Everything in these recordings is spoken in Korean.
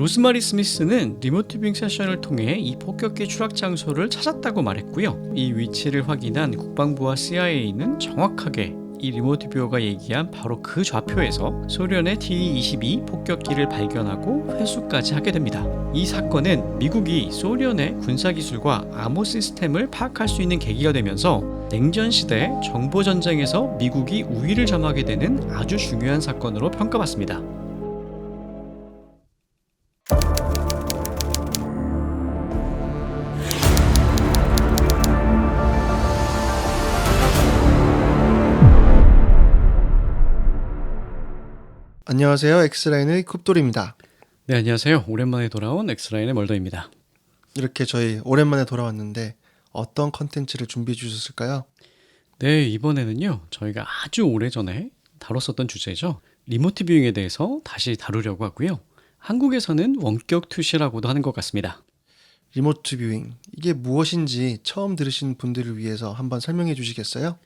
로스마리 스미스는 뷰잉 세션을 통해 이 폭격기 추락 장소를 찾았다고 말했고요. 이 위치를 확인한 국방부와 CIA는 정확하게 이 리모트 뷰어가 얘기한 바로 그 좌표에서 소련의 T-22 폭격기를 발견하고 회수까지 하게 됩니다. 이 사건은 미국이 소련의 군사 기술과 암호 시스템을 파악할 수 있는 계기가 되면서 냉전 시대 정보 전쟁에서 미국이 우위를 점하게 되는 아주 중요한 사건으로 평가받습니다. 안녕하세요. 엑스라인의 쿱돌입니다. 네, 안녕하세요. 오랜만에 돌아온 엑스라인의 멀더입니다. 이렇게 저희 오랜만에 돌아왔는데 어떤 컨텐츠를 준비해 주셨을까요? 네, 이번에는요. 저희가 아주 오래전에 다뤘었던 주제죠. 리모트 뷰잉에 대해서 다시 다루려고 하고요. 한국에서는 원격 투시라고도 하는 것 같습니다. 리모트 뷰잉. 이게 무엇인지 처음 들으신 분들을 위해서 한번 설명해 주시겠어요?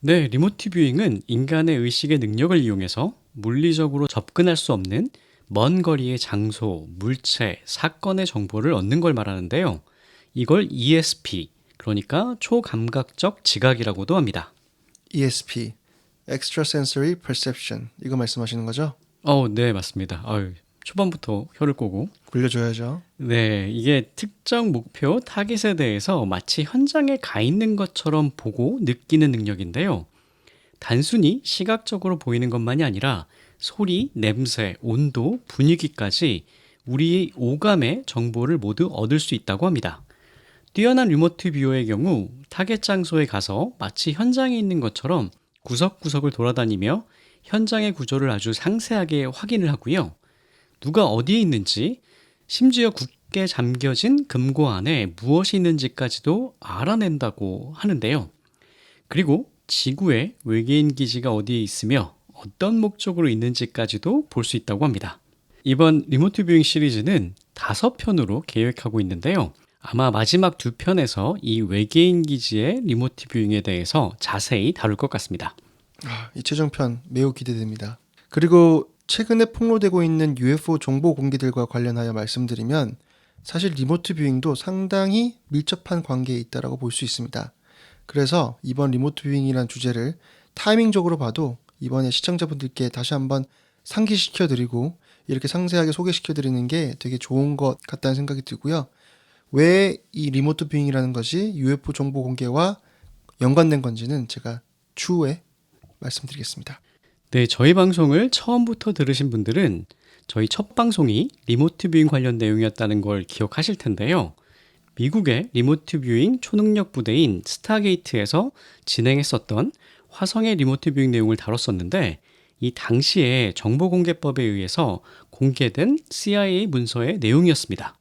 네, 리모트 뷰잉은 인간의 의식의 능력을 이용해서 물리적으로 접근할 수 없는 먼 거리의 장소, 물체, 사건의 정보를 얻는 걸 말하는데요. 이걸 ESP, 그러니까 초감각적 지각이라고도 합니다. ESP. Extrasensory Perception. 이거 말씀하시는 거죠? 어, 네, 맞습니다. 아유, 초반부터 혀를 꼬고. 굴려줘야죠. 네, 이게 특정 목표 타깃에 대해서 마치 현장에 가 있는 것처럼 보고 느끼는 능력인데요. 단순히 시각적으로 보이는 것만이 아니라 소리, 냄새, 온도, 분위기까지 우리의 오감의 정보를 모두 얻을 수 있다고 합니다. 뛰어난 리모트 뷰어의 경우 타겟 장소에 가서 마치 현장에 있는 것처럼 구석구석을 돌아다니며 현장의 구조를 아주 상세하게 확인을 하고요. 누가 어디에 있는지, 심지어 굳게 잠겨진 금고 안에 무엇이 있는지까지도 알아낸다고 하는데요. 그리고 지구에 외계인 기지가 어디에 있으며 어떤 목적으로 있는지까지도 볼 수 있다고 합니다. 이번 리모트 뷰잉 시리즈는 다섯 편으로 계획하고 있는데요. 아마 마지막 두 편에서 이 외계인 기지의 리모트 뷰잉에 대해서 자세히 다룰 것 같습니다. 아, 이 최종편 매우 기대됩니다. 그리고 최근에 폭로되고 있는 UFO 정보 공개들과 관련하여 말씀드리면 사실 리모트 뷰잉도 상당히 밀접한 관계에 있다라고 볼 수 있습니다. 그래서 이번 리모트 뷰잉이란 주제를 타이밍적으로 봐도 이번에 시청자분들께 다시 한번 상기시켜 드리고 이렇게 상세하게 소개시켜 드리는 게 되게 좋은 것 같다는 생각이 들고요. 왜 이 리모트 뷰잉이라는 것이 UFO 정보 공개와 연관된 건지는 제가 추후에 말씀드리겠습니다. 네, 저희 방송을 처음부터 들으신 분들은 저희 첫 방송이 리모트 뷰잉 관련 내용이었다는 걸 기억하실 텐데요. 미국의 리모트 뷰잉 초능력 부대인 스타게이트에서 진행했었던 화성의 리모트 뷰잉 내용을 다뤘었는데 이 당시에 정보공개법에 의해서 공개된 CIA 문서의 내용이었습니다.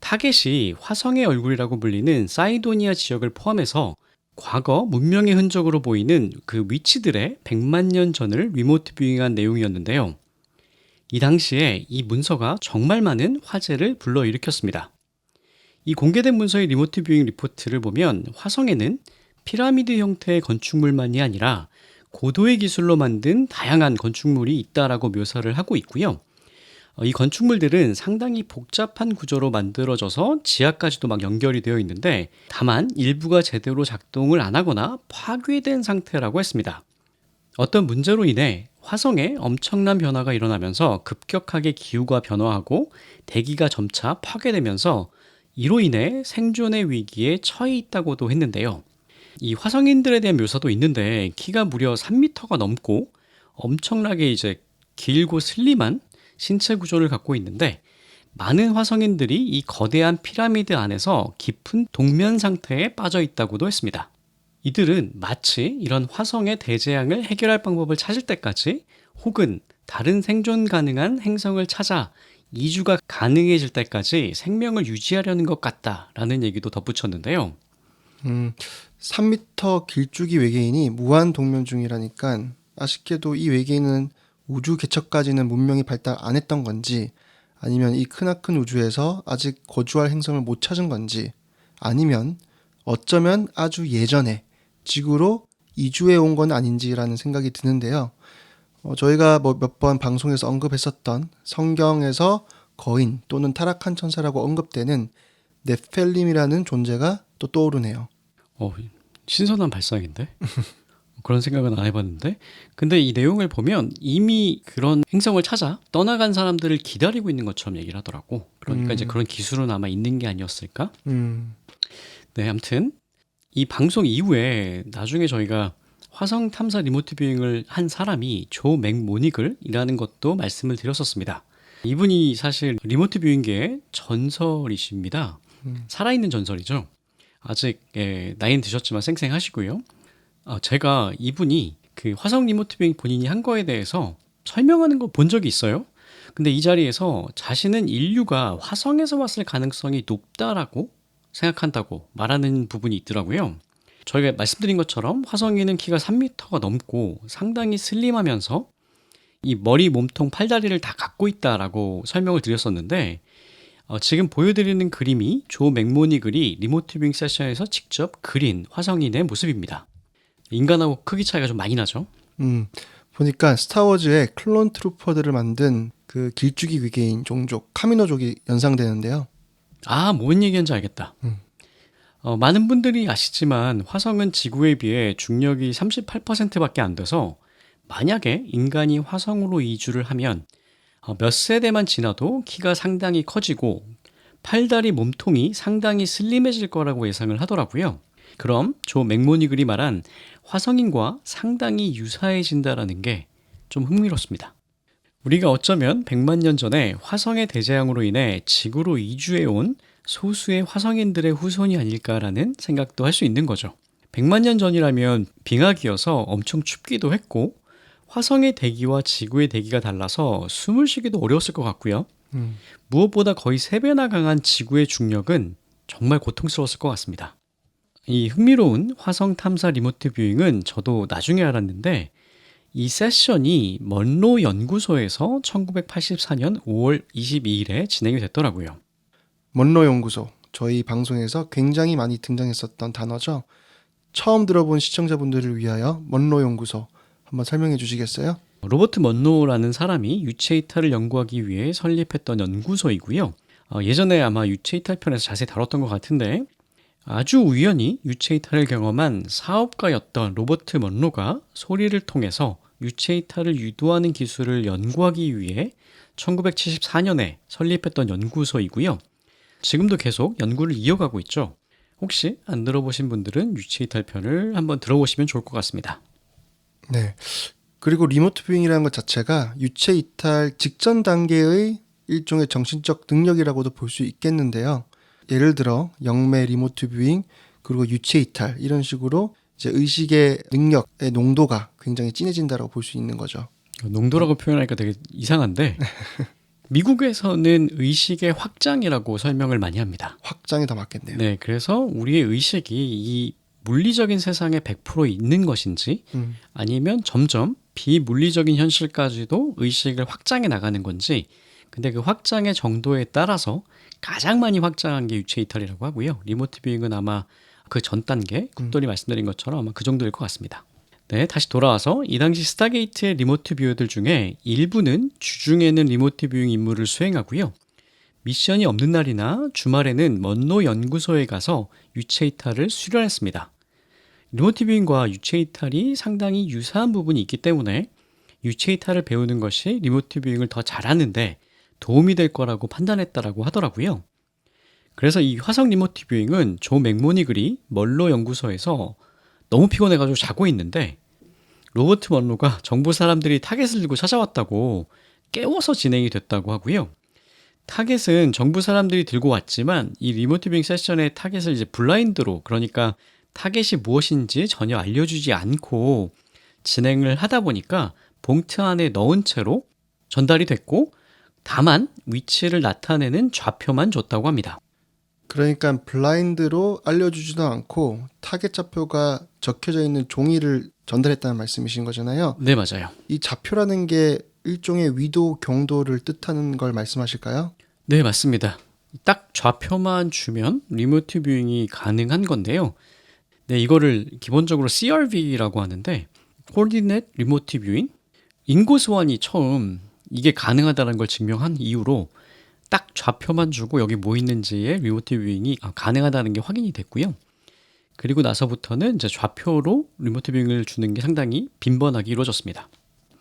타겟이 화성의 얼굴이라고 불리는 사이도니아 지역을 포함해서 과거 문명의 흔적으로 보이는 그 위치들의 100만 년 전을 리모트 뷰잉한 내용이었는데요. 이 당시에 이 문서가 정말 많은 화제를 불러일으켰습니다. 이 공개된 문서의 리모트 뷰잉 리포트를 보면 화성에는 피라미드 형태의 건축물만이 아니라 고도의 기술로 만든 다양한 건축물이 있다라고 묘사를 하고 있고요. 어, 이 건축물들은 상당히 복잡한 구조로 만들어져서 지하까지도 막 연결이 되어 있는데 다만 일부가 제대로 작동을 안 하거나 파괴된 상태라고 했습니다. 어떤 문제로 인해 화성에 엄청난 변화가 일어나면서 급격하게 기후가 변화하고 대기가 점차 파괴되면서 이로 인해 생존의 위기에 처해 있다고도 했는데요. 이 화성인들에 대한 묘사도 있는데 키가 무려 3m가 넘고 엄청나게 이제 길고 슬림한 신체 구조를 갖고 있는데 많은 화성인들이 이 거대한 피라미드 안에서 깊은 동면 상태에 빠져 있다고도 했습니다. 이들은 마치 이런 화성의 대재앙을 해결할 방법을 찾을 때까지 혹은 다른 생존 가능한 행성을 찾아 이주가 가능해질 때까지 생명을 유지하려는 것 같다라는 얘기도 덧붙였는데요. 음, 3m 길쭉이 외계인이 무한 동면 중이라니까 아쉽게도 이 외계인은 우주 개척까지는 문명이 발달 안 했던 건지 아니면 이 크나큰 우주에서 아직 거주할 행성을 못 찾은 건지 아니면 어쩌면 아주 예전에 지구로 이주해 온 건 아닌지라는 생각이 드는데요. 어, 저희가 뭐 몇 번 방송에서 언급했었던 성경에서 거인 또는 타락한 천사라고 언급되는 네펠림이라는 존재가 또 떠오르네요. 어, 신선한 발상인데? 그런 생각은 안 해봤는데. 근데 이 내용을 보면 이미 그런 행성을 찾아 떠나간 사람들을 기다리고 있는 것처럼 얘기를 하더라고. 그러니까 음. 이제 그런 기술은 아마 있는 게 아니었을까? 음, 네, 아무튼 이 방송 이후에 나중에 저희가 화성 탐사 리모트 뷰잉을 한 사람이 조 맥모니글이라는 것도 말씀을 드렸었습니다. 이분이 사실 리모트 뷰잉계의 전설이십니다. 음. 살아있는 전설이죠. 아직 예, 나이는 드셨지만 쌩쌩하시고요. 아, 제가 이분이 그 화성 리모트 뷰잉 본인이 한 거에 대해서 설명하는 거 본 적이 있어요. 근데 이 자리에서 자신은 인류가 화성에서 왔을 가능성이 높다라고 생각한다고 말하는 부분이 있더라고요. 저희가 말씀드린 것처럼 화성인은 키가 3m가 넘고 상당히 슬림하면서 이 머리, 몸통, 팔다리를 다 갖고 있다라고 설명을 드렸었는데 어, 지금 보여드리는 그림이 조 맥모니 글이 리모트 뷰잉 세션에서 직접 그린 화성인의 모습입니다. 인간하고 크기 차이가 좀 많이 나죠? 음, 보니까 스타워즈의 클론 트루퍼들을 만든 그 길쭉이 외계인 종족 카미노족이 연상되는데요. 아, 뭔 얘기인지 알겠다. 음. 어, 많은 분들이 아시지만 화성은 지구에 비해 중력이 38%밖에 안 돼서 만약에 인간이 화성으로 이주를 하면 어, 몇 세대만 지나도 키가 상당히 커지고 팔다리 몸통이 상당히 슬림해질 거라고 예상을 하더라고요. 그럼 조 맥모니글이 말한 화성인과 상당히 유사해진다라는 게 좀 흥미롭습니다. 우리가 어쩌면 100만 년 전에 화성의 대재앙으로 인해 지구로 이주해 온 소수의 화성인들의 후손이 아닐까라는 생각도 할 수 있는 거죠. 100만 년 전이라면 빙하기여서 엄청 춥기도 했고 화성의 대기와 지구의 대기가 달라서 숨을 쉬기도 어려웠을 것 같고요. 음, 무엇보다 거의 3배나 강한 지구의 중력은 정말 고통스러웠을 것 같습니다. 이 흥미로운 화성 탐사 리모트 뷰잉은 저도 나중에 알았는데 이 세션이 먼로 연구소에서 1984년 5월 22일에 진행이 됐더라고요. 먼로 연구소 저희 방송에서 굉장히 많이 등장했었던 단어죠. 처음 들어본 시청자분들을 위하여 먼로 연구소 한번 설명해 주시겠어요? 로버트 먼로라는 사람이 유체 이탈을 연구하기 위해 설립했던 연구소이고요. 어, 예전에 아마 유체 이탈 편에서 자세히 다뤘던 것 같은데 아주 우연히 유체 이탈을 경험한 사업가였던 로버트 먼로가 소리를 통해서 유체 이탈을 유도하는 기술을 연구하기 위해 1974년에 설립했던 연구소이고요. 지금도 계속 연구를 이어가고 있죠. 혹시 안 들어보신 분들은 유체 이탈 편을 한번 들어보시면 좋을 것 같습니다. 네. 그리고 리모트 뷰잉이라는 것 자체가 유체 이탈 직전 단계의 일종의 정신적 능력이라고도 볼 수 있겠는데요. 예를 들어 영매 리모트 뷰잉 그리고 유체 이탈 이런 식으로 이제 의식의 능력의 농도가 굉장히 진해진다고 볼 수 있는 거죠. 농도라고 표현하니까 되게 이상한데 미국에서는 의식의 확장이라고 설명을 많이 합니다. 확장이 더 맞겠네요. 네, 그래서 우리의 의식이 이 물리적인 세상에 100% 있는 것인지 음, 아니면 점점 비물리적인 현실까지도 의식을 확장해 나가는 건지 근데 그 확장의 정도에 따라서 가장 많이 확장한 게 유체 이탈이라고 하고요. 리모트 뷰잉은 아마 그 전 단계 국돌이 말씀드린 것처럼 아마 그 정도일 것 같습니다. 네, 다시 돌아와서 이 당시 스타게이트의 리모트 뷰어들 중에 일부는 주중에는 리모트 뷰잉 임무를 수행하고요. 미션이 없는 날이나 주말에는 먼로 연구소에 가서 유체 이탈을 수련했습니다. 리모트 뷰잉과 유체 이탈이 상당히 유사한 부분이 있기 때문에 유체 이탈을 배우는 것이 리모트 뷰잉을 더 잘하는데 도움이 될 거라고 판단했다라고 하더라고요. 그래서 이 화성 리모트 뷰잉은 조 맥모니글이 멀로 연구소에서 너무 피곤해가지고 자고 있는데 로버트 먼로가 정부 사람들이 타겟을 들고 찾아왔다고 깨워서 진행이 됐다고 하고요. 타겟은 정부 사람들이 들고 왔지만 이 뷰잉 세션의 타겟을 이제 블라인드로 그러니까 타겟이 무엇인지 전혀 알려주지 않고 진행을 하다 보니까 봉투 안에 넣은 채로 전달이 됐고 다만 위치를 나타내는 좌표만 줬다고 합니다. 그러니까 블라인드로 알려주지도 않고 타겟 좌표가 적혀져 있는 종이를 전달했다는 말씀이신 거잖아요. 네, 맞아요. 이 좌표라는 게 일종의 위도 경도를 뜻하는 걸 말씀하실까요? 네, 맞습니다. 딱 좌표만 주면 리모트 뷰잉이 가능한 건데요. 네, 이거를 기본적으로 CRV라고 하는데 코디넷 리모트 뷰잉 인고 소환이 처음 이게 가능하다는 걸 증명한 이후로 딱 좌표만 주고 여기 뭐 있는지의 리모트 뷰잉이 아, 가능하다는 게 확인이 됐고요. 그리고 나서부터는 이제 좌표로 리모트 뷰잉을 주는 게 상당히 빈번하게 이루어졌습니다.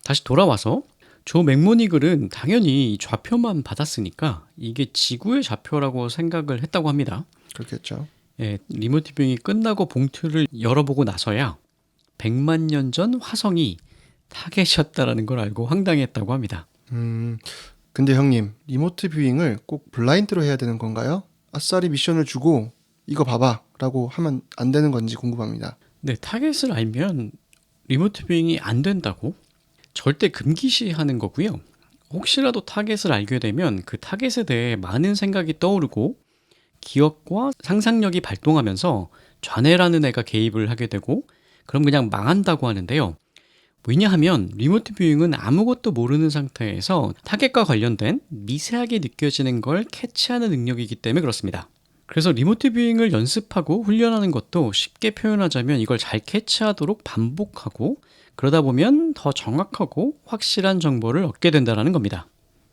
다시 돌아와서 조 맥모니글은 당연히 이 좌표만 받았으니까 이게 지구의 좌표라고 생각을 했다고 합니다. 그렇겠죠. 예, 리모트 뷰잉이 끝나고 봉투를 열어보고 나서야 100만 년 전 화성이 타겟이었다라는 걸 알고 황당했다고 합니다. 음, 근데 형님, 리모트 뷰잉을 꼭 블라인드로 해야 되는 건가요? 아싸리 미션을 주고 이거 봐봐 라고 하면 안 되는 건지 궁금합니다. 네, 타겟을 알면 리모트 뷰잉이 안 된다고 절대 금기시하는 거고요. 혹시라도 타겟을 알게 되면 그 타겟에 대해 많은 생각이 떠오르고 기억과 상상력이 발동하면서 좌뇌라는 애가 개입을 하게 되고 그럼 그냥 망한다고 하는데요. 왜냐하면 리모트 뷰잉은 아무것도 모르는 상태에서 타겟과 관련된 미세하게 느껴지는 걸 캐치하는 능력이기 때문에 그렇습니다. 그래서 리모트 뷰잉을 연습하고 훈련하는 것도 쉽게 표현하자면 이걸 잘 캐치하도록 반복하고 그러다 보면 더 정확하고 확실한 정보를 얻게 된다는 겁니다.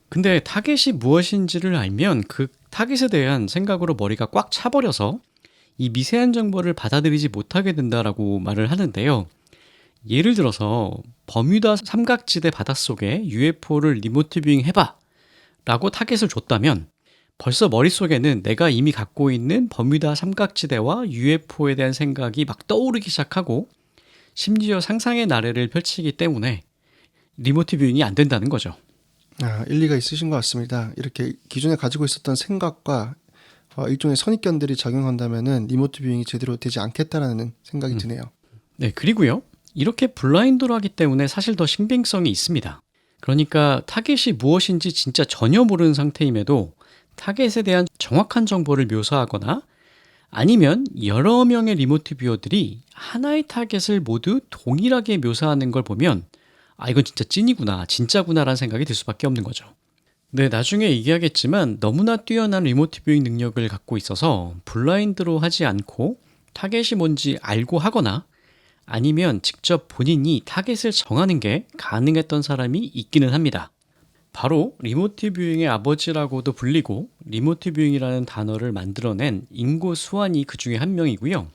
근데 타겟이 무엇인지를 알면 그 타겟에 대한 생각으로 머리가 꽉 차버려서 이 미세한 정보를 받아들이지 못하게 된다라고 말을 하는데요. 예를 들어서 버뮤다 삼각지대 바닷속에 UFO를 리모트 뷰잉 해봐 라고 타겟을 줬다면 벌써 머릿속에는 내가 이미 갖고 있는 버뮤다 삼각지대와 UFO에 대한 생각이 막 떠오르기 시작하고 심지어 상상의 나래를 펼치기 때문에 리모트 뷰잉이 안 된다는 거죠. 아, 일리가 있으신 것 같습니다. 이렇게 기존에 가지고 있었던 생각과 어, 일종의 선입견들이 작용한다면은 리모트 뷰잉이 제대로 되지 않겠다라는 생각이 음. 드네요. 네, 그리고요. 이렇게 블라인드로 하기 때문에 사실 더 신빙성이 있습니다. 그러니까 타겟이 무엇인지 진짜 전혀 모르는 상태임에도 타겟에 대한 정확한 정보를 묘사하거나 아니면 여러 명의 리모트 뷰어들이 하나의 타겟을 모두 동일하게 묘사하는 걸 보면 아 이건 진짜 찐이구나 진짜구나라는 생각이 들 수밖에 없는 거죠. 네 나중에 얘기하겠지만 너무나 뛰어난 리모트 뷰잉 능력을 갖고 있어서 블라인드로 하지 않고 타겟이 뭔지 알고 하거나 아니면 직접 본인이 타겟을 정하는 게 가능했던 사람이 있기는 합니다. 바로 리모트 뷰잉의 아버지라고도 불리고 리모트 뷰잉이라는 단어를 만들어낸 인고 수완이 그 중에 한 명이고요.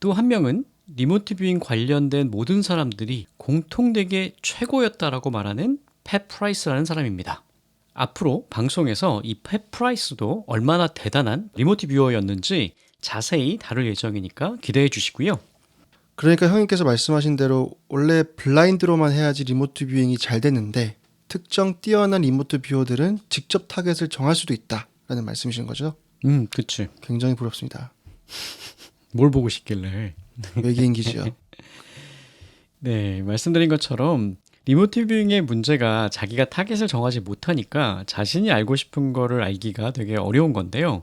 또 한 명은 리모트 뷰잉 관련된 모든 사람들이 공통되게 최고였다라고 말하는 팻 프라이스라는 사람입니다. 앞으로 방송에서 이 팻 프라이스도 얼마나 대단한 리모트 뷰어였는지 자세히 다룰 예정이니까 기대해 주시고요. 그러니까 형님께서 말씀하신 대로 원래 블라인드로만 해야지 리모트 뷰잉이 잘 되는데 특정 뛰어난 리모트 뷰어들은 직접 타겟을 정할 수도 있다라는 말씀이신 거죠? 음, 그치. 굉장히 부럽습니다. 뭘 보고 싶길래. 외계인 기지요. 네, 말씀드린 것처럼 리모트 뷰잉의 문제가 자기가 타겟을 정하지 못하니까 자신이 알고 싶은 거를 알기가 되게 어려운 건데요.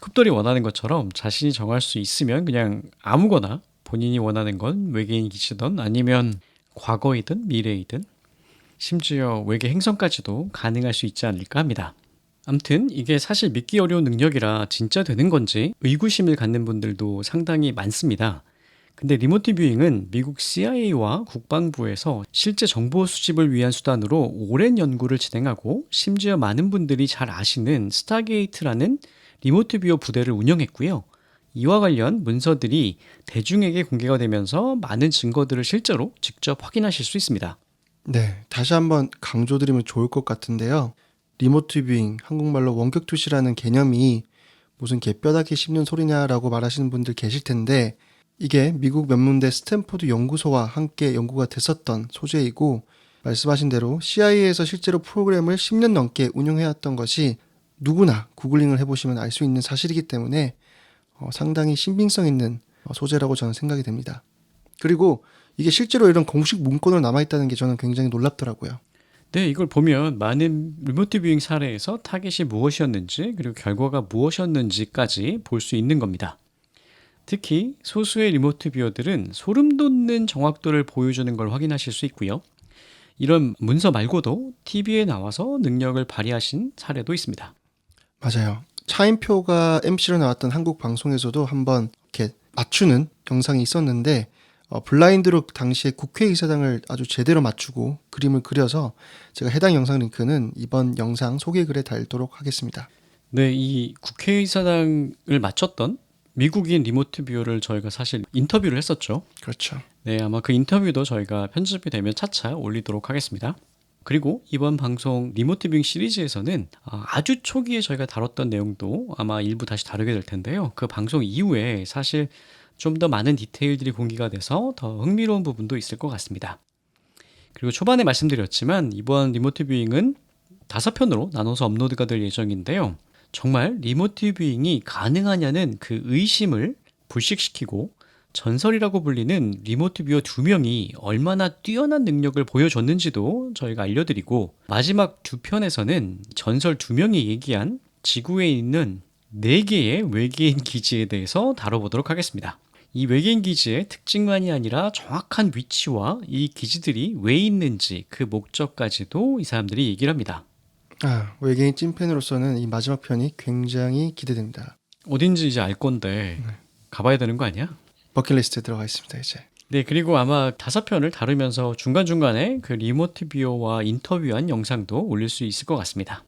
쿱돌이 원하는 것처럼 자신이 정할 수 있으면 그냥 아무거나 본인이 원하는 건 외계인 기지든 아니면 과거이든 미래이든 심지어 외계 행성까지도 가능할 수 있지 않을까 합니다. 암튼 이게 사실 믿기 어려운 능력이라 진짜 되는 건지 의구심을 갖는 분들도 상당히 많습니다. 근데 리모트 뷰잉은 미국 CIA와 국방부에서 실제 정보 수집을 위한 수단으로 오랜 연구를 진행하고 심지어 많은 분들이 잘 아시는 스타게이트라는 리모트 뷰어 부대를 운영했고요. 이와 관련 문서들이 대중에게 공개가 되면서 많은 증거들을 실제로 직접 확인하실 수 있습니다. 네, 다시 한번 강조드리면 좋을 것 같은데요. 리모트 뷰잉, 한국말로 원격 투시라는 개념이 무슨 개뼈다귀 씹는 소리냐라고 말하시는 분들 계실 텐데 이게 미국 명문대 스탠포드 연구소와 함께 연구가 됐었던 소재이고 말씀하신 대로 CIA에서 실제로 프로그램을 10년 넘게 운영해왔던 것이 누구나 구글링을 해보시면 알 수 있는 사실이기 때문에 어, 상당히 신빙성 있는 어, 소재라고 저는 생각이 됩니다. 그리고 이게 실제로 이런 공식 문건으로 남아있다는 게 저는 굉장히 놀랍더라고요. 네, 이걸 보면 많은 리모트 뷰잉 사례에서 타겟이 무엇이었는지 그리고 결과가 무엇이었는지까지 볼 수 있는 겁니다. 특히 소수의 리모트 뷰어들은 소름 돋는 정확도를 보여주는 걸 확인하실 수 있고요. 이런 문서 말고도 TV에 나와서 능력을 발휘하신 사례도 있습니다. 맞아요. 차인표가 MC로 나왔던 한국 방송에서도 한번 이렇게 맞추는 영상이 있었는데 어, 블라인드로 당시에 국회의사당을 아주 제대로 맞추고 그림을 그려서 제가 해당 영상 링크는 이번 영상 소개글에 달도록 하겠습니다. 네, 이 국회의사당을 마쳤던 미국인 리모트 뷰어를 저희가 사실 인터뷰를 했었죠. 그렇죠. 네, 아마 그 인터뷰도 저희가 편집이 되면 차차 올리도록 하겠습니다. 그리고 이번 방송 리모트 뷰잉 시리즈에서는 아, 아주 초기에 저희가 다뤘던 내용도 아마 일부 다시 다루게 될 텐데요. 그 방송 이후에 사실 좀 더 많은 디테일들이 공개가 돼서 더 흥미로운 부분도 있을 것 같습니다. 그리고 초반에 말씀드렸지만 이번 리모트 뷰잉은 다섯 편으로 나눠서 업로드가 될 예정인데요. 정말 리모트 뷰잉이 가능하냐는 그 의심을 불식시키고 전설이라고 불리는 리모트 뷰어 두 명이 얼마나 뛰어난 능력을 보여줬는지도 저희가 알려드리고 마지막 두 편에서는 전설 두 명이 얘기한 지구에 있는 네 개의 외계인 기지에 대해서 다뤄보도록 하겠습니다. 이 외계인 기지의 특징만이 아니라 정확한 위치와 이 기지들이 왜 있는지 그 목적까지도 이 사람들이 얘기를 합니다. 아, 외계인 찐팬으로서는 이 마지막 편이 굉장히 기대됩니다. 어딘지 이제 알 건데 가봐야 되는 거 아니야? 버킷리스트에 들어가 있습니다, 이제. 네, 그리고 아마 다섯 편을 다루면서 중간중간에 그 리모트 뷰어와 인터뷰한 영상도 올릴 수 있을 것 같습니다.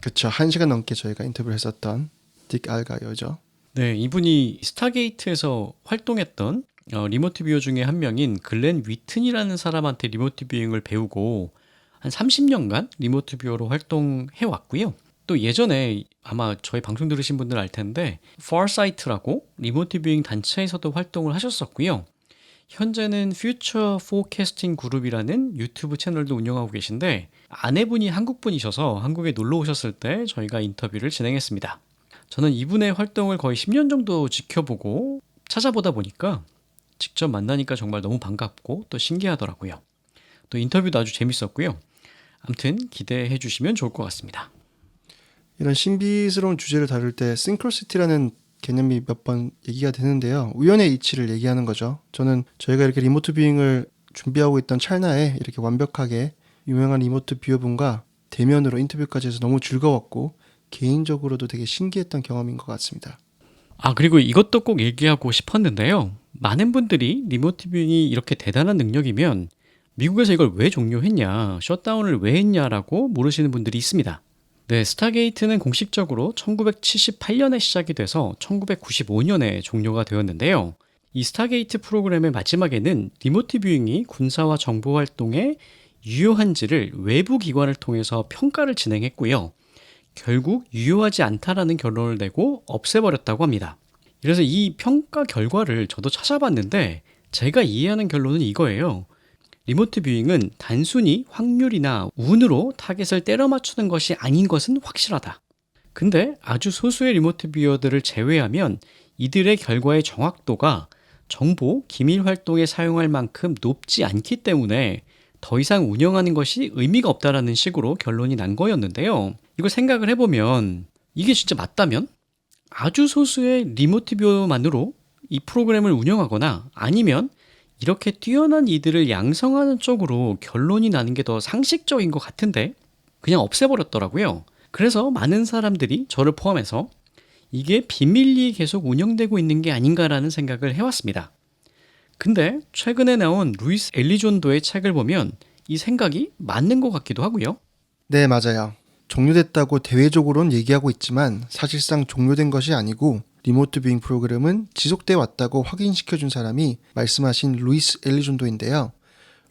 그쵸. 한 시간 넘게 저희가 인터뷰를 했었던 딕 알가요죠. 네, 이분이 스타게이트에서 활동했던 어, 리모트 뷰어 중에 한 명인 글렌 위튼이라는 사람한테 리모트 뷰잉을 배우고 한 30년간 리모트 뷰어로 활동해 왔고요. 또 예전에 아마 저희 방송 들으신 분들 알 텐데 Farsight라고 리모트 뷰잉 단체에서도 활동을 하셨었고요. 현재는 퓨처 포캐스팅 그룹이라는 유튜브 채널도 운영하고 계신데 아내분이 한국분이셔서 한국에 놀러 오셨을 때 저희가 인터뷰를 진행했습니다. 저는 이분의 활동을 거의 10년 정도 지켜보고 찾아보다 보니까 직접 만나니까 정말 너무 반갑고 또 신기하더라고요. 또 인터뷰도 아주 재밌었고요. 아무튼 기대해 주시면 좋을 것 같습니다. 이런 신비스러운 주제를 다룰 때 싱크로시티라는 개념이 몇 번 얘기가 되는데요. 우연의 이치를 얘기하는 거죠. 저는 저희가 이렇게 리모트 뷰잉을 준비하고 있던 찰나에 이렇게 완벽하게 유명한 리모트 뷰어분과 대면으로 인터뷰까지 해서 너무 즐거웠고 개인적으로도 되게 신기했던 경험인 것 같습니다. 아, 그리고 이것도 꼭 얘기하고 싶었는데요. 많은 분들이 리모트 뷰잉이 이렇게 대단한 능력이면 미국에서 이걸 왜 종료했냐, 셧다운을 왜 했냐라고 모르시는 분들이 있습니다. 네, 스타게이트는 공식적으로 1978년에 시작이 돼서 1995년에 종료가 되었는데요. 이 스타게이트 프로그램의 마지막에는 리모트 뷰잉이 군사와 정보 활동에 유효한지를 외부 기관을 통해서 평가를 진행했고요. 결국 유효하지 않다라는 결론을 내고 없애버렸다고 합니다. 그래서 이 평가 결과를 저도 찾아봤는데 제가 이해하는 결론은 이거예요. 리모트 뷰잉은 단순히 확률이나 운으로 타겟을 때려 맞추는 것이 아닌 것은 확실하다. 근데 아주 소수의 리모트 뷰어들을 제외하면 이들의 결과의 정확도가 정보, 기밀 활동에 사용할 만큼 높지 않기 때문에 더 이상 운영하는 것이 의미가 없다라는 식으로 결론이 난 거였는데요. 이걸 생각을 해보면 이게 진짜 맞다면 아주 소수의 리모트 뷰어만으로 이 프로그램을 운영하거나 아니면 이렇게 뛰어난 이들을 양성하는 쪽으로 결론이 나는 게 더 상식적인 것 같은데 그냥 없애버렸더라고요. 그래서 많은 사람들이 저를 포함해서 이게 비밀리에 계속 운영되고 있는 게 아닌가라는 생각을 해왔습니다. 근데 최근에 나온 루이스 엘리존도의 책을 보면 이 생각이 맞는 것 같기도 하고요. 네, 맞아요. 종료됐다고 대외적으로는 얘기하고 있지만 사실상 종료된 것이 아니고 리모트 뷰잉 프로그램은 지속돼 왔다고 확인시켜준 사람이 말씀하신 루이스 엘리존도인데요.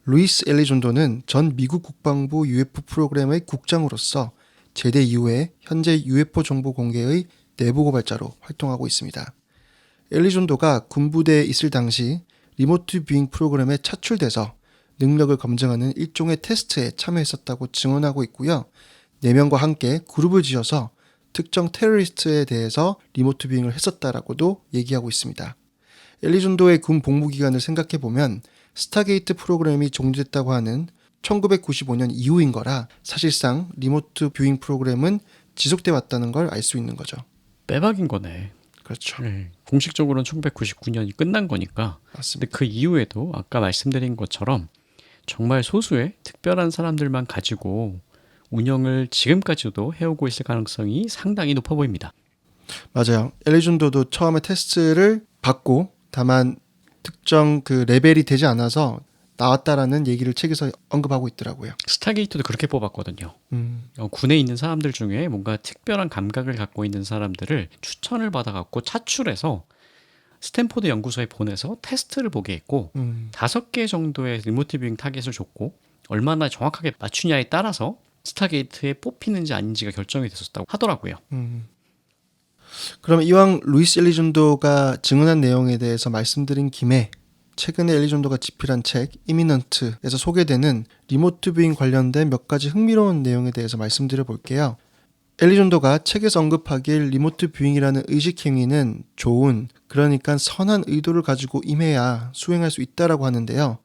루이스 엘리존도는 전 미국 국방부 UFO 프로그램의 국장으로서 제대 이후에 현재 UFO 정보 공개의 내부 고발자로 활동하고 있습니다. 엘리존도가 군부대에 있을 당시 리모트 뷰잉 프로그램에 차출돼서 능력을 검증하는 일종의 테스트에 참여했었다고 증언하고 있고요. 4명과 함께 그룹을 지어서 특정 테러리스트에 대해서 리모트 뷰잉을 했었다라고도 얘기하고 있습니다. 엘리존도의 군 복무 기간을 생각해 보면 스타게이트 프로그램이 종료됐다고 하는 1995년 이후인 거라 사실상 리모트 뷰잉 프로그램은 지속돼 왔다는 걸 알 수 있는 거죠. 빼박인 거네. 그렇죠. 네, 공식적으로는 1999년이 끝난 거니까. 맞습니다. 근데 그 이후에도 아까 말씀드린 것처럼 정말 소수의 특별한 사람들만 가지고 운영을 지금까지도 해오고 있을 가능성이 상당히 높아 보입니다. 맞아요. 엘리존도도 처음에 테스트를 받고 다만 특정 그 레벨이 되지 않아서 나왔다라는 얘기를 책에서 언급하고 있더라고요. 스타게이트도 그렇게 뽑았거든요. 음, 어, 군에 있는 사람들 중에 뭔가 특별한 감각을 갖고 있는 사람들을 추천을 받아갖고 차출해서 스탠포드 연구소에 보내서 테스트를 보게 했고 음, 다섯 개 정도의 뷰잉 타겟을 줬고 얼마나 정확하게 맞추냐에 따라서 스타게이트에 뽑히는지 아닌지가 결정이 됐었다고 하더라고요. 음. 그럼 이왕 루이스 엘리존도가 증언한 내용에 대해서 말씀드린 김에 최근에 엘리존도가 집필한 책 이미넌트에서 소개되는 리모트 뷰잉 관련된 몇 가지 흥미로운 내용에 대해서 말씀드려 볼게요. 엘리존도가 책에서 언급하길 리모트 뷰잉이라는 의식 행위는 좋은 그러니까 선한 의도를 가지고 임해야 수행할 수 있다라고 하는데요.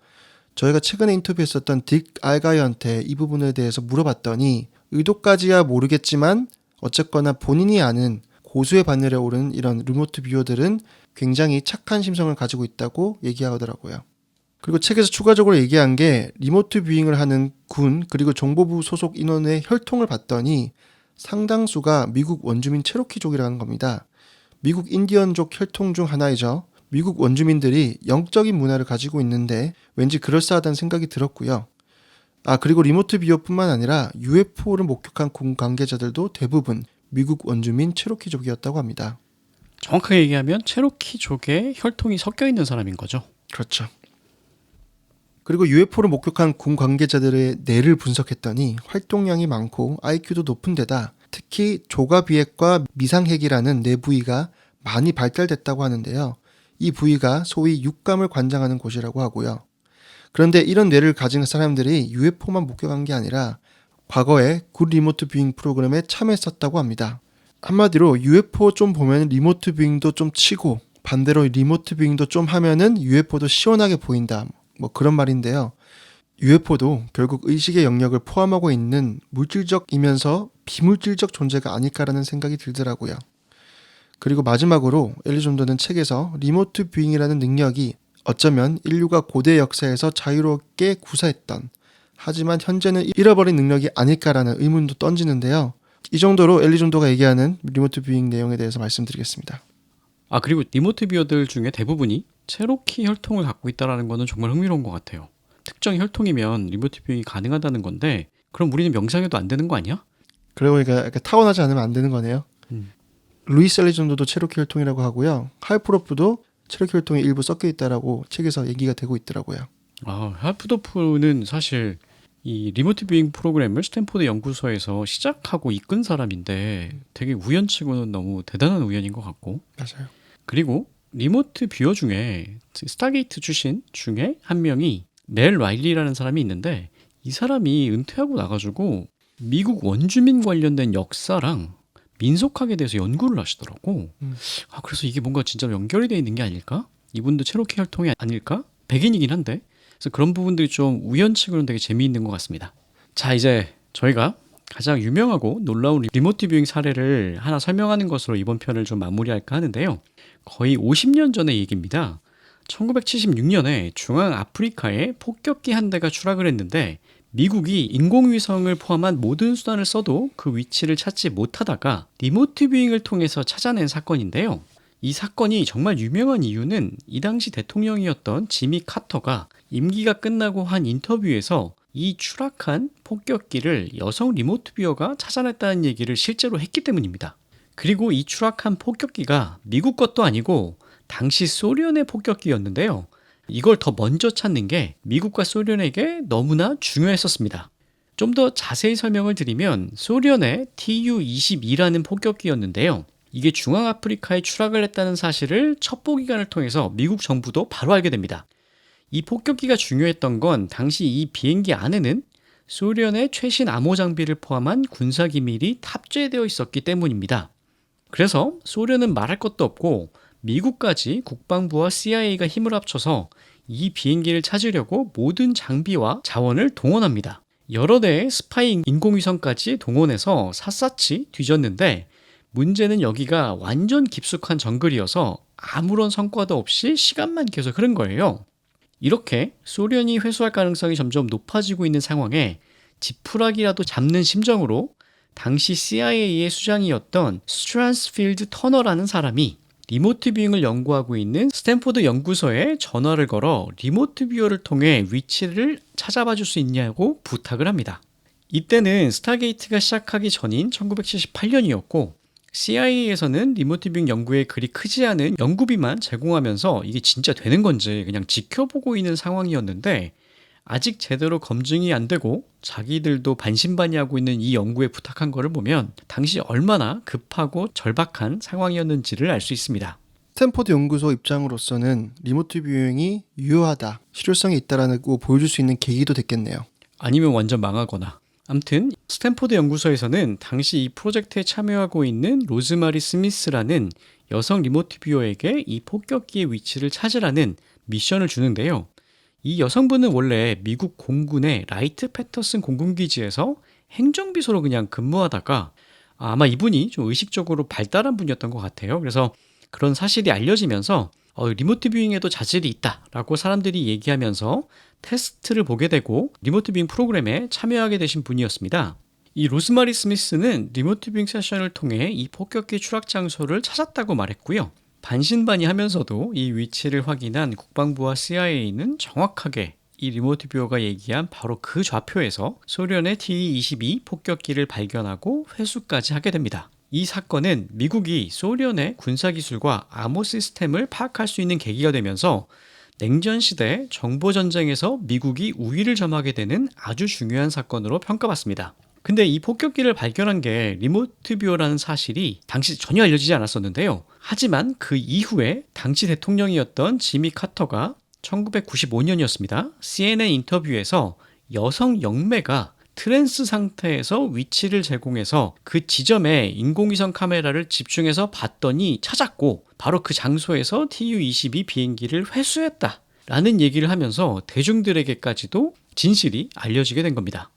저희가 최근에 인터뷰했었던 딕 알가이한테 이 부분에 대해서 물어봤더니 의도까지야 모르겠지만 어쨌거나 본인이 아는 고수의 바늘에 오른 이런 리모트 뷰어들은 굉장히 착한 심성을 가지고 있다고 얘기하더라고요. 그리고 책에서 추가적으로 얘기한 게 리모트 뷰잉을 하는 군 그리고 정보부 소속 인원의 혈통을 봤더니 상당수가 미국 원주민 체로키족이라는 겁니다. 미국 인디언족 혈통 중 하나이죠. 미국 원주민들이 영적인 문화를 가지고 있는데 왠지 그럴싸하다는 생각이 들었고요. 아 그리고 리모트 뷰어뿐만 아니라 UFO를 목격한 군 관계자들도 대부분 미국 원주민 체로키족이었다고 합니다. 정확하게 얘기하면 체로키족의 혈통이 섞여 있는 사람인 거죠. 그렇죠. 그리고 UFO를 목격한 군 관계자들의 뇌를 분석했더니 활동량이 많고 IQ도 높은 데다 특히 조가비핵과 미상핵이라는 뇌 부위가 많이 발달됐다고 하는데요. 이 부위가 소위 육감을 관장하는 곳이라고 하고요. 그런데 이런 뇌를 가진 사람들이 UFO만 목격한 게 아니라 과거에 굿 리모트 뷰잉 프로그램에 참여했었다고 합니다. 한마디로 UFO 좀 보면 리모트 뷰잉도 좀 치고 반대로 리모트 뷰잉도 좀 하면은 UFO도 시원하게 보인다. 뭐 그런 말인데요. UFO도 결국 의식의 영역을 포함하고 있는 물질적이면서 비물질적 존재가 아닐까라는 생각이 들더라고요. 그리고 마지막으로 엘리존도는 책에서 리모트 뷰잉이라는 능력이 어쩌면 인류가 고대 역사에서 자유롭게 구사했던 하지만 현재는 잃어버린 능력이 아닐까라는 의문도 던지는데요. 이 정도로 엘리존도가 얘기하는 리모트 뷰잉 내용에 대해서 말씀드리겠습니다. 아 그리고 리모트 뷰어들 중에 대부분이 체로키 혈통을 갖고 있다라는 거는 정말 흥미로운 것 같아요. 특정 혈통이면 리모트 뷰잉이 가능하다는 건데 그럼 우리는 명상해도 안 되는 거 아니야? 그리고 약간 타원하지 않으면 안 되는 거네요. 음. 루이스 엘리존도도 체로키 혈통이라고 하고요. 할프로프도 체로키 혈통이 일부 섞여 있다라고 책에서 얘기가 되고 있더라고요. 아 하프도프는 사실 이 리모트 뷰잉 프로그램을 스탠포드 연구소에서 시작하고 이끈 사람인데 되게 우연치고는 너무 대단한 우연인 것 같고 맞아요. 그리고 리모트 뷰어 중에 스타게이트 출신 중에 한 명이 멜 라일리라는 사람이 있는데 이 사람이 은퇴하고 나가지고 미국 원주민 관련된 역사랑 민속학에 대해서 연구를 하시더라고. 음. 아 그래서 이게 뭔가 진짜 연결이 돼 있는 게 아닐까? 이분도 체로키 혈통이 아닐까? 백인이긴 한데 그래서 그런 부분들이 좀 우연치고는 되게 재미있는 것 같습니다. 자 이제 저희가 가장 유명하고 놀라운 리모트 뷰잉 사례를 하나 설명하는 것으로 이번 편을 좀 마무리할까 하는데요. 거의 50년 전의 얘기입니다. 1976년에 중앙 아프리카에 폭격기 한 대가 추락을 했는데 미국이 인공위성을 포함한 모든 수단을 써도 그 위치를 찾지 못하다가 리모트 뷰잉을 통해서 찾아낸 사건인데요. 이 사건이 정말 유명한 이유는 이 당시 대통령이었던 지미 카터가 임기가 끝나고 한 인터뷰에서 이 추락한 폭격기를 여성 리모트 뷰어가 찾아냈다는 얘기를 실제로 했기 때문입니다. 그리고 이 추락한 폭격기가 미국 것도 아니고 당시 소련의 폭격기였는데요. 이걸 더 먼저 찾는 게 미국과 소련에게 너무나 중요했었습니다. 좀 더 자세히 설명을 드리면 소련의 Tu-22라는 폭격기였는데요. 이게 중앙아프리카에 추락을 했다는 사실을 첩보 기관을 통해서 미국 정부도 바로 알게 됩니다. 이 폭격기가 중요했던 건 당시 이 비행기 안에는 소련의 최신 암호 장비를 포함한 군사 기밀이 탑재되어 있었기 때문입니다. 그래서 소련은 말할 것도 없고 미국까지 국방부와 CIA가 힘을 합쳐서 이 비행기를 찾으려고 모든 장비와 자원을 동원합니다. 여러 대의 스파이 인공위성까지 동원해서 샅샅이 뒤졌는데 문제는 여기가 완전 깊숙한 정글이어서 아무런 성과도 없이 시간만 계속 흐른 거예요. 이렇게 소련이 회수할 가능성이 점점 높아지고 있는 상황에 지푸라기라도 잡는 심정으로 당시 CIA의 수장이었던 스트란스필드 터너라는 사람이 리모트 뷰잉을 연구하고 있는 스탠포드 연구소에 전화를 걸어 리모트 뷰어를 통해 위치를 찾아봐 줄 수 있냐고 부탁을 합니다. 이때는 스타게이트가 시작하기 전인 1978년이었고 CIA에서는 리모트 뷰잉 연구에 그리 크지 않은 연구비만 제공하면서 이게 진짜 되는 건지 그냥 지켜보고 있는 상황이었는데 아직 제대로 검증이 안 되고 자기들도 반신반의하고 있는 이 연구에 부탁한 거를 보면 당시 얼마나 급하고 절박한 상황이었는지를 알 수 있습니다. 스탠포드 연구소 입장으로서는 리모트 뷰잉이 유효하다, 실효성이 있다라고 보여줄 수 있는 계기도 됐겠네요. 아니면 완전 망하거나. 암튼 스탠포드 연구소에서는 당시 이 프로젝트에 참여하고 있는 로즈마리 스미스라는 여성 리모트 뷰어에게 이 폭격기의 위치를 찾으라는 미션을 주는데요. 이 여성분은 원래 미국 공군의 라이트 패터슨 공군기지에서 행정비서로 그냥 근무하다가 아마 이분이 좀 의식적으로 발달한 분이었던 것 같아요. 그래서 그런 사실이 알려지면서 어, 리모트 뷰잉에도 자질이 있다라고 사람들이 얘기하면서 테스트를 보게 되고 리모트 뷰잉 프로그램에 참여하게 되신 분이었습니다. 이 로즈마리 스미스는 리모트 뷰잉 세션을 통해 이 폭격기 추락 장소를 찾았다고 말했고요. 반신반의하면서도 이 위치를 확인한 국방부와 CIA는 정확하게 이 리모트 뷰어가 얘기한 바로 그 좌표에서 소련의 T-22 폭격기를 발견하고 회수까지 하게 됩니다. 이 사건은 미국이 소련의 군사기술과 암호 시스템을 파악할 수 있는 계기가 되면서 냉전 시대 정보 전쟁에서 미국이 우위를 점하게 되는 아주 중요한 사건으로 평가받습니다. 근데 이 폭격기를 발견한 게 리모트 뷰어라는 사실이 당시 전혀 알려지지 않았었는데요. 하지만 그 이후에 당시 대통령이었던 지미 카터가 1995년이었습니다. CNN 인터뷰에서 여성 영매가 트랜스 상태에서 위치를 제공해서 그 지점에 인공위성 카메라를 집중해서 봤더니 찾았고 바로 그 장소에서 TU-22 비행기를 회수했다. 라는 얘기를 하면서 대중들에게까지도 진실이 알려지게 된 겁니다.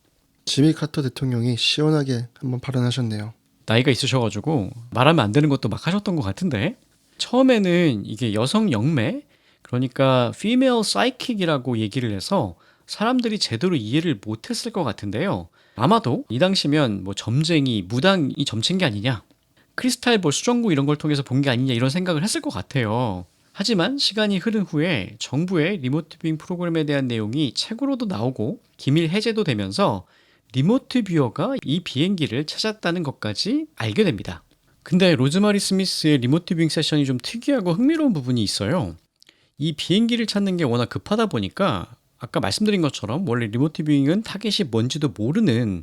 지미 카터 대통령이 시원하게 한번 발언하셨네요. 나이가 있으셔가지고 말하면 안 되는 것도 막 하셨던 것 같은데 처음에는 이게 여성 영매 그러니까 female psychic이라고 얘기를 해서 사람들이 제대로 이해를 못했을 것 같은데요. 아마도 이 당시면 뭐 점쟁이, 무당이 점친 게 아니냐, 크리스탈 볼 수정구 이런 걸 통해서 본 게 아니냐 이런 생각을 했을 것 같아요. 하지만 시간이 흐른 후에 정부의 리모트 뷰잉 프로그램에 대한 내용이 책으로도 나오고 기밀 해제도 되면서 리모트 뷰어가 이 비행기를 찾았다는 것까지 알게 됩니다. 근데 로즈마리 스미스의 리모트 뷰잉 세션이 좀 특이하고 흥미로운 부분이 있어요. 이 비행기를 찾는 게 워낙 급하다 보니까 아까 말씀드린 것처럼 원래 리모트 뷰잉은 타겟이 뭔지도 모르는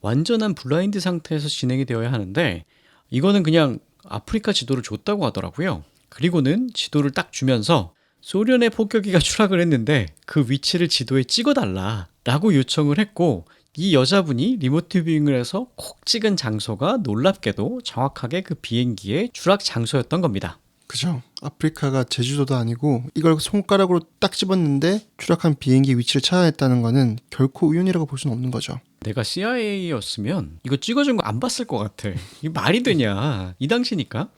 완전한 블라인드 상태에서 진행이 되어야 하는데 이거는 그냥 아프리카 지도를 줬다고 하더라고요. 그리고는 지도를 딱 주면서 소련의 폭격기가 추락을 했는데 그 위치를 지도에 찍어달라 라고 요청을 했고 이 여자분이 리모트 뷰잉을 해서 콕 찍은 장소가 놀랍게도 정확하게 그 비행기의 추락 장소였던 겁니다. 그죠? 아프리카가 제주도도 아니고 이걸 손가락으로 딱 집었는데 추락한 비행기 위치를 찾아냈다는 거는 결코 우연이라고 볼 수는 없는 거죠. 내가 CIA였으면 이거 찍어준 거 안 봤을 것 같아. 이게 말이 되냐. 이 당시니까.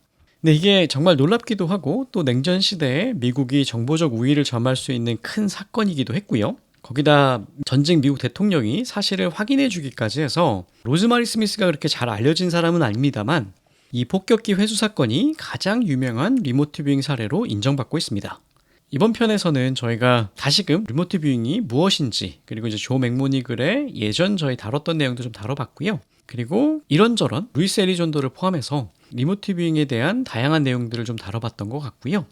근데 이게 정말 놀랍기도 하고 또 냉전 시대에 미국이 정보적 우위를 점할 수 있는 큰 사건이기도 했고요. 거기다 전직 미국 대통령이 사실을 확인해 주기까지 해서 로즈마리 스미스가 그렇게 잘 알려진 사람은 아닙니다만 이 폭격기 회수 사건이 가장 유명한 리모트 뷰잉 사례로 인정받고 있습니다. 이번 편에서는 저희가 다시금 리모트 뷰잉이 무엇인지 그리고 이제 조 맥모니 글의 예전 저희 다뤘던 내용도 좀 다뤄봤고요. 그리고 이런저런 루이스 엘리존도를 포함해서 리모트 뷰잉에 대한 다양한 내용들을 좀 다뤄봤던 것 같고요.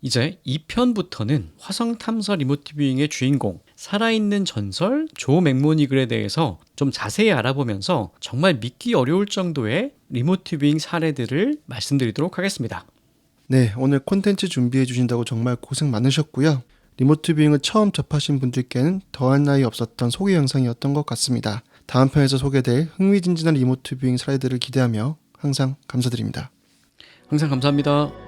이제 2편부터는 화성 탐사 리모트 뷰잉의 주인공, 살아있는 전설 조 맥모니글에 대해서 좀 자세히 알아보면서 정말 믿기 어려울 정도의 리모트 뷰잉 사례들을 말씀드리도록 하겠습니다. 네, 오늘 콘텐츠 준비해 주신다고 정말 고생 많으셨고요. 리모트 뷰잉을 처음 접하신 분들께는 더할 나위 없었던 소개 영상이었던 것 같습니다. 다음 편에서 소개될 흥미진진한 리모트 뷰잉 사례들을 기대하며 항상 감사드립니다. 항상 감사합니다.